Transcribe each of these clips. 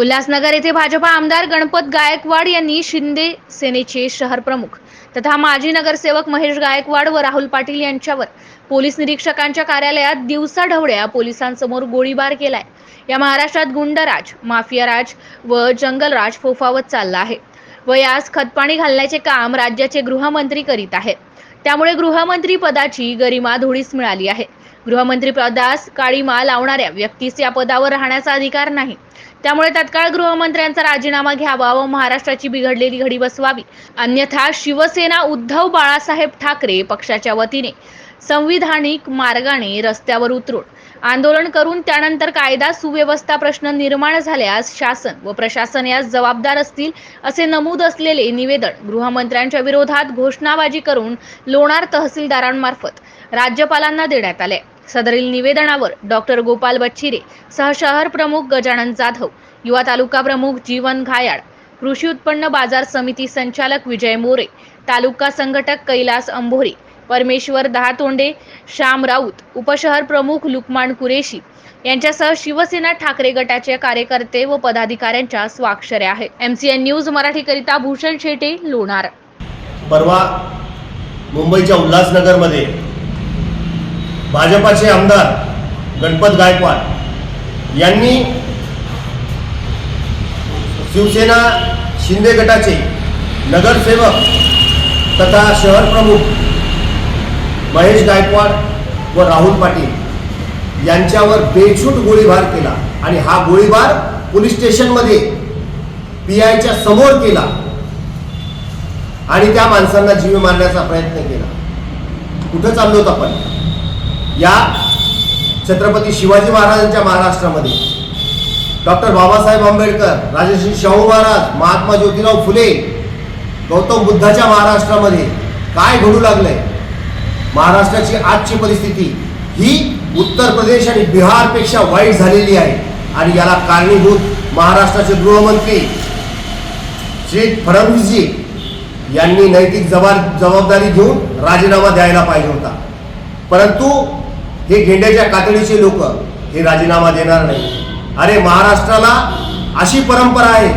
उल्हासनगर येथे भाजपा आमदार गणपत गायकवाड यांनी शिंदे सेनेचे शहर प्रमुख तथा माजी नगरसेवक महेश गायकवाड व राहुल पाटील यांच्यावर पोलीस निरीक्षकांच्या कार्यालयात दिवसाढवळ्या पोलिसांसमोर गोळीबार केलाय. या महाराष्ट्रात गुंडराज माफियाराज व जंगलराज फोफावत चालला आहे व यास खतपाणी घालण्याचे काम राज्याचे गृहमंत्री करीत आहेत. त्यामुळे गृहमंत्री पदाची गरिमा धुळीस मिळाली आहे. गृहमंत्री पदास काळीमा लावणाऱ्या व्यक्तीस या पदावर राहण्याचा अधिकार नाही. त्यामुळे तत्काळ गृहमंत्र्यांचा राजीनामा घ्यावा व महाराष्ट्राची बिघडलेली घडी बसवावी. अन्यथा शिवसेना उद्धव बाळासाहेब ठाकरे पक्षाच्या वतीने संविधानिक मार्गाने रस्त्यावर उतरून आंदोलन करून त्यानंतर कायदा सुव्यवस्था प्रश्न निर्माण झाल्यास शासन व प्रशासन यास जबाबदार असतील असे नमूद असलेले निवेदन गृहमंत्र्यांच्या विरोधात घोषणाबाजी करून लोणार तहसीलदारांमार्फत राज्यपालांना देण्यात आले. सदरील निवेदनावर डॉक्टर गोपाल बच्छिरे सह शहर प्रमुख गजानन जाधव युवा तालुका प्रमुख जीवन घायाळ कृषी उत्पन्न बाजार समिती संचालक विजय मोरे तालुका संघटक कैलास अंभोरी परमेश्वर दहातोंडे श्याम राऊत उपशहर प्रमुख लुकमान कुरेशी यांच्यासह शिवसेना ठाकरे गटाचे कार्यकर्ते व पदाधिकाऱ्यांच्या स्वाक्षऱ्या आहेत. एमसीएन न्यूज मराठीकरिता भूषण शेटे लोणार. परवा मुंबईच्या उल्हासनगरमध्ये भाजपाचे आमदार गणपत गायकवाड यांनी शिवसेना शिंदे गटाचे नगरसेवक तथा शहर प्रमुख महेश गायकवाड व राहुल पाटील यांच्यावर बेछूट गोळीबार केला आणि हा गोळीबार पोलीस स्टेशनमध्ये पी आयच्या समोर केला आणि त्या माणसांना जीव मारण्याचा प्रयत्न केला. कुठं चाललो होतो आपण? या छत्रपती शिवाजी महाराजांच्या महाराष्ट्रामध्ये. डॉक्टर बाबासाहेब आंबेडकर राजश्री शाहू महाराज महात्मा ज्योतिराव फुले गौतम बुद्धाच्या महाराष्ट्रामध्ये काय घडू लागलंय? महाराष्ट्राची आजची परिस्थिती ही उत्तर प्रदेश आणि बिहारपेक्षा वाईट झालेली आहे. आणि याला कारणीभूत महाराष्ट्राचे गृहमंत्री श्री फडणवीसजी यांनी नैतिक जबाब जबाबदारी घेऊन राजीनामा द्यायला पाहिजे होता. परंतु हे घेंड्याच्या कातडीचे लोक हे राजीनामा देणार नाही. अरे महाराष्ट्राला अशी परंपरा आहे.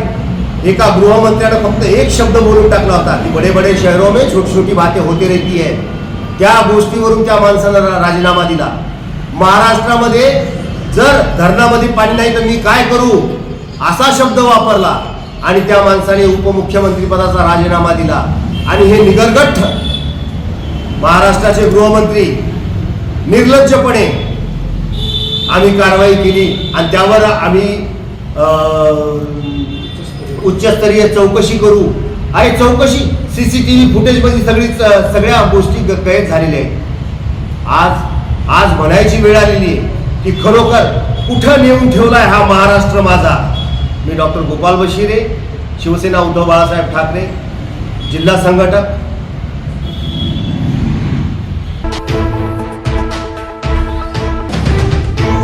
एका गृहमंत्र्यानं फक्त एक शब्द बोलून टाकला होता की बडे बडे शहरों में छोटी छोटी बातें होती रहती है. त्या गोष्टीवरून त्या माणसानं राजीनामा दिला. महाराष्ट्रामध्ये जर धरणामध्ये पाणी नाही तर मी काय करू? असा शब्द वापरला आणि त्या माणसाने उपमुख्यमंत्रीपदाचा राजीनामा दिला. आणि हे निगरगठ्ठ महाराष्ट्राचे गृहमंत्री निर्लज्जपणे आम्ही कारवाई केली आणि त्यावर आम्ही उच्चस्तरीय चौकशी करू. अरे चौकशी. सीसीटीव्ही फुटेजमध्ये सगळी सगळ्या गोष्टी कैद झालेल्या आहेत. आज आज म्हणायची वेळ आलेली आहे की खरोखर कुठं नेऊन ठेवलाय हा महाराष्ट्र माझा? मी डॉक्टर गोपाल बशिरे शिवसेना उद्धव बाळासाहेब ठाकरे जिल्हा संघटक